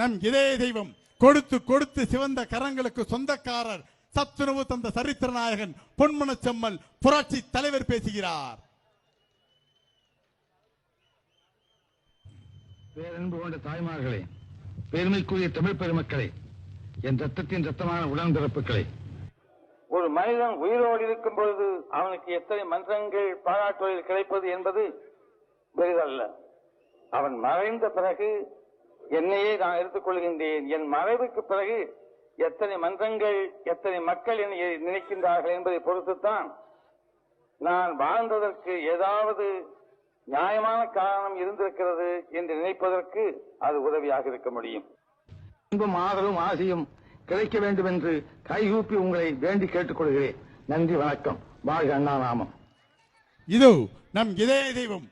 நம் இதய தெய்வம் கொடுத்து கொடுத்து சிவந்த கரங்களுக்கு சொந்தக்காரர் சத்துணவு தந்த சரித்திர நாயகன் பொன்மனச் செம்மல் புரட்சி தலைவர் பேசுகிறார். பேரன்பு கொண்ட தாய்மார்களே பெருமைக்குரிய தமிழ் பெருமக்களே என் ரத்தத்தின் ரத்தமான உடன்பிறப்புகளே. ஒரு மனிதன் உயிரோடு இருக்கும் பொழுது அவனுக்கு எத்தனை மன்றங்கள் பாராட்டுவதில் கிடைப்பது என்பது பெரிதல்ல. அவன் மறைந்த பிறகு என்னையே நான் எடுத்துக்கொள்கின்றேன். என் மறைவுக்கு பிறகு எத்தனை மன்றங்கள் எத்தனை மக்கள் என்னை நினைக்கின்றார்கள் என்பதை பொறுத்துத்தான் நான் வாழ்ந்ததற்கு ஏதாவது நியாயமான காரணம் இருந்திருக்கிறது என்று நினைப்பதற்கு அது உதவியாக இருக்க முடியும். அன்பும் ஆதரவும் ஆசையும் கிடைக்க வேண்டும் என்று கைகூப்பி உங்களை வேண்டி கேட்டுக்கொள்கிறேன் நன்றி வணக்கம். வாழ்க அண்ணா நாமம். இதோ நம் இதய தெய்வம்.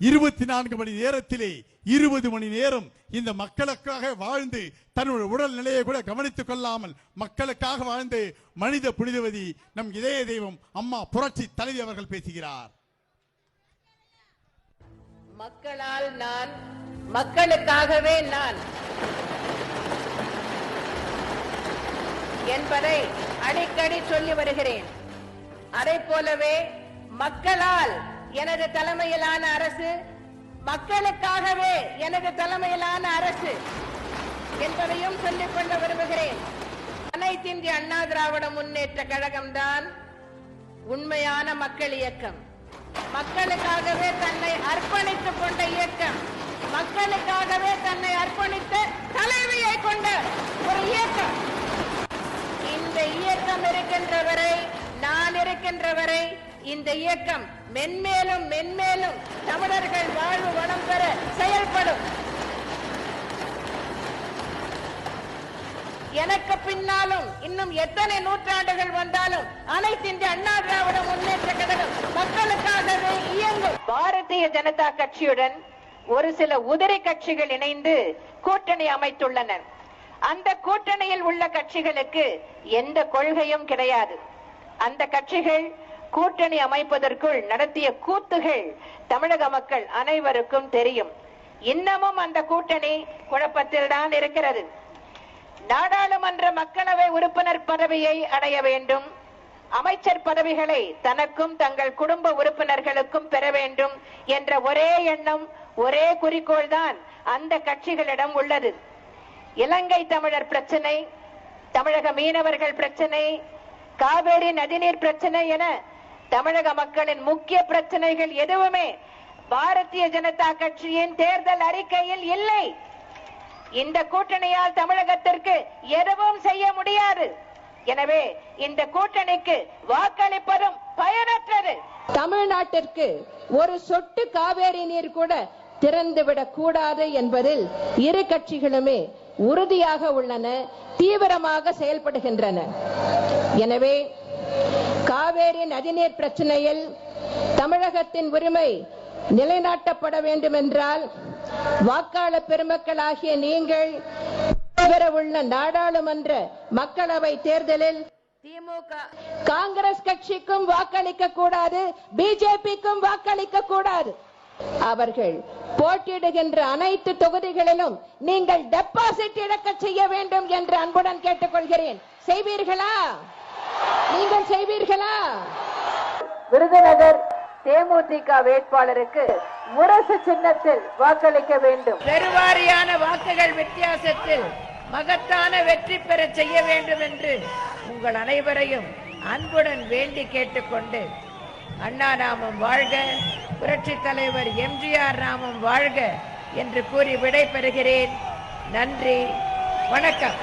இருபத்தி நான்கு மணி நேரத்திலே இருபது மணி நேரம் இந்த மக்களுக்காக வாழ்ந்து தன்னுடைய உடல் நிலையை கூட கவனித்துக் கொள்ளாமல் மக்களுக்காக வாழ்ந்து மனித புனிதவதி நம் இதய தெய்வம் அம்மா புரட்சி தலைவி அவர்கள் பேசுகிறார். மக்களால் நான் மக்களுக்காகவே நான் என்பதை அடிக்கடி சொல்லி வருகிறேன். அதை போலவே மக்களால் எனது தலைமையிலான அரசு மக்களுக்காகவே எனது தலைமையிலான அரசு என்பதையும் சொல்லிக் கொள்ள விரும்புகிறேன். அனைத்து இந்திய அண்ணா திராவிட முன்னேற்ற கழகம்தான் உண்மையான மக்கள் இயக்கம். மக்களுக்காகவே தன்னை அர்ப்பணித்துக் கொண்ட இயக்கம். மக்களுக்காகவே தன்னை அர்ப்பணித்த தலைவியை கொண்ட ஒரு இயக்கம். இந்த இயக்கம் இருக்கின்ற வரை நான் இருக்கின்ற வரை இந்த இயக்கம் மென்மேலும் மென்மேலும் தமிழர்கள் வாழ்வு வளம் பெற செயல்படும். எனக்கு பின்னாலும் இன்னும் எத்தனை நூற்றாண்டுகள் வந்தாலும் அனைத்து இந்திய அண்ணா திராவிட முன்னேற்ற கழகம் மக்களுக்காகவே இயங்கும். பாரதிய ஜனதா கட்சியுடன் ஒரு சில உதிரி கட்சிகள் இணைந்து கூட்டணி அமைத்துள்ளனர். அந்த கூட்டணியில் உள்ள கட்சிகளுக்கு எந்த கொள்கையும் கிடையாது. அந்த கட்சிகள் கூட்டணி அமைப்பதற்குள் நடத்திய கூத்துகள் தமிழக மக்கள் அனைவருக்கும் தெரியும். இன்னமும் அந்த கூட்டணி குழப்பத்தில் தான் இருக்கிறது. நாடாளுமன்ற மக்களவை உறுப்பினர் பதவியை அடைய வேண்டும். அமைச்சர் பதவிகளை தனக்கும் தங்கள் குடும்ப உறுப்பினர்களுக்கும் பெற வேண்டும் என்ற ஒரே எண்ணம் ஒரே குறிக்கோள் தான் அந்த கட்சிகளிடம் உள்ளது. இலங்கை தமிழர் பிரச்சனை தமிழக மீனவர்கள் பிரச்சனை காவேரி நதிநீர் பிரச்சனை என தமிழக மக்களின் முக்கிய பிரச்சனைகள் எதுவுமே பாரதிய ஜனதா கட்சியின் தேர்தல் அறிக்கையில் இல்லை. இந்த கூட்டணியால் தமிழகத்திற்கு எதுவும் செய்ய முடியாது. எனவே இந்த கூட்டணிக்கு வாக்களிப்பதும் பயனற்றது. தமிழ்நாட்டிற்கு ஒரு சொட்டு காவேரி நீர் கூட திறந்துவிடக் கூடாது என்பதில் இரு கட்சிகளுமே உறுதியாக உள்ளன தீவிரமாக செயல்படுகின்றன. எனவே காவேரி நதிநீர் பிரச்சனையில் தமிழகத்தின் உரிமை நிலைநாட்டப்பட வேண்டும் என்றால் வாக்காளர் பெருமக்களாகிய நீங்கள் நடைபெறவுள்ள நாடாளுமன்ற மக்களவை தேர்தலில் திமுக காங்கிரஸ் கட்சிக்கும் வாக்களிக்க கூடாது பிஜேபிக்கும் வாக்களிக்க கூடாது. அவர்கள் போட்டியிடுகின்ற அனைத்து தொகுதிகளிலும் நீங்கள் டெபாசிட் இழக்க செய்ய வேண்டும் என்று அன்புடன் கேட்டுக்கொள்கிறேன். செய்வீர்களா? நீங்கள் செய்வீர்களா? விருதுநகர் தேமுதிக வேட்பாளருக்கு முரசு சின்னத்தில் வாக்களிக்க வேண்டும். பெருவாரியான வாக்குகள் வித்தியாசத்தில் மகத்தான வெற்றி பெற செய்ய வேண்டும் என்று உங்கள் அனைவரையும் அன்புடன் வேண்டி கேட்டுக்கொண்டு அண்ணா நாமம் வாழ்க புரட்சி தலைவர் எம்ஜிஆர் நாமம் வாழ்க என்று கூறி விடை பெறுகிறேன் நன்றி வணக்கம்.